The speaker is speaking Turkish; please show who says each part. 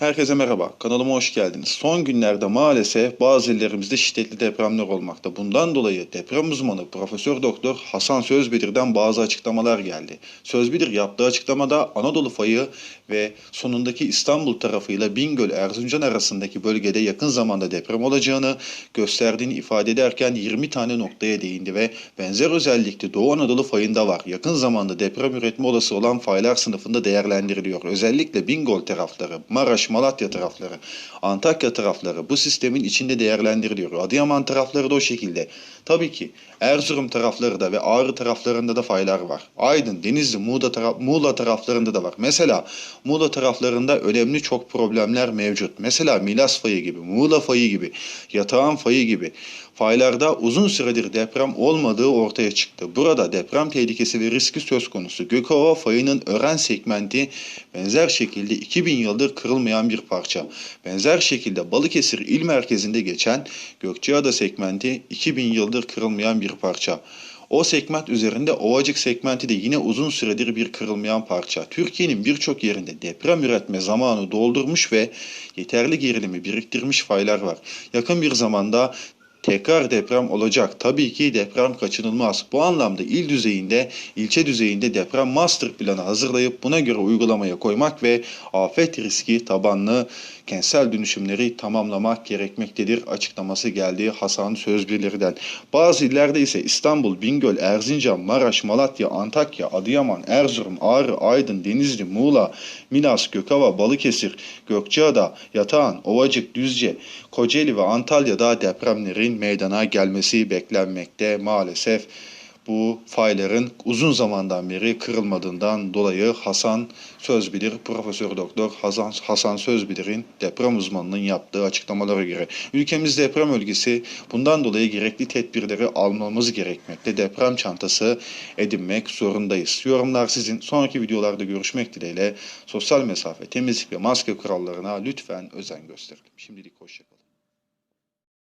Speaker 1: Herkese merhaba, kanalıma hoş geldiniz. Son günlerde maalesef bazı illerimizde şiddetli depremler olmakta. Bundan dolayı deprem uzmanı Profesör Doktor Hasan Sözbilir'den bazı açıklamalar geldi. Sözbilir yaptığı açıklamada Anadolu fayı ve sonundaki İstanbul tarafıyla Bingöl Erzincan arasındaki bölgede yakın zamanda deprem olacağını gösterdiğini ifade ederken 20 tane noktaya değindi ve benzer özellikle Doğu Anadolu fayında var. Yakın zamanda deprem üretme olası olan faylar sınıfında değerlendiriliyor. Özellikle Bingöl tarafları, Maraş, Malatya tarafları, Antakya tarafları bu sistemin içinde değerlendiriliyor. Adıyaman tarafları da o şekilde. Tabii ki Erzurum tarafları da ve Ağrı taraflarında da faylar var. Aydın, Denizli, Muğla, taraf- Muğla taraflarında da var. Mesela Muğla taraflarında önemli çok problemler mevcut. Mesela Milas fayı gibi, Muğla fayı gibi, Yatağan fayı gibi faylarda uzun süredir deprem olmadığı ortaya çıktı. Burada deprem tehlikesi ve riski söz konusu. Gökova fayının ören segmenti benzer şekilde 2000 yıldır kırılmayan bir parça. Benzer şekilde Balıkesir il merkezinde geçen Gökçeada segmenti 2000 yıldır kırılmayan bir parça. O segment üzerinde Ovacık segmenti de yine uzun süredir bir kırılmayan parça. Türkiye'nin birçok yerinde deprem üretme zamanı doldurmuş ve yeterli gerilimi biriktirmiş faylar var. Yakın bir zamanda tekrar deprem olacak. Tabii ki deprem kaçınılmaz. Bu anlamda il düzeyinde, ilçe düzeyinde deprem master planı hazırlayıp buna göre uygulamaya koymak ve afet riski tabanlı kentsel dönüşümleri tamamlamak gerekmektedir açıklaması geldi Hasan Sözbirleri'den. Bazı illerde ise İstanbul, Bingöl, Erzincan, Maraş, Malatya, Antakya, Adıyaman, Erzurum, Ağrı, Aydın, Denizli, Muğla, Milas, Gökova, Balıkesir, Gökçeada, Yatağan, Ovacık, Düzce, Kocaeli ve Antalya'da depremlerin meydana gelmesi beklenmekte maalesef. Bu fayların uzun zamandan beri kırılmadığından dolayı Hasan Sözbilir, Profesör Doktor Hasan, Hasan Sözbilir'in deprem uzmanının yaptığı açıklamalara göre ülkemiz deprem bölgesi bundan dolayı gerekli tedbirleri almamız gerekmekte. Deprem çantası edinmek zorundayız. Yorumlar sizin. Sonraki videolarda görüşmek dileğiyle sosyal mesafe, temizlik ve maske kurallarına lütfen özen gösterelim. Şimdilik hoşçakalın.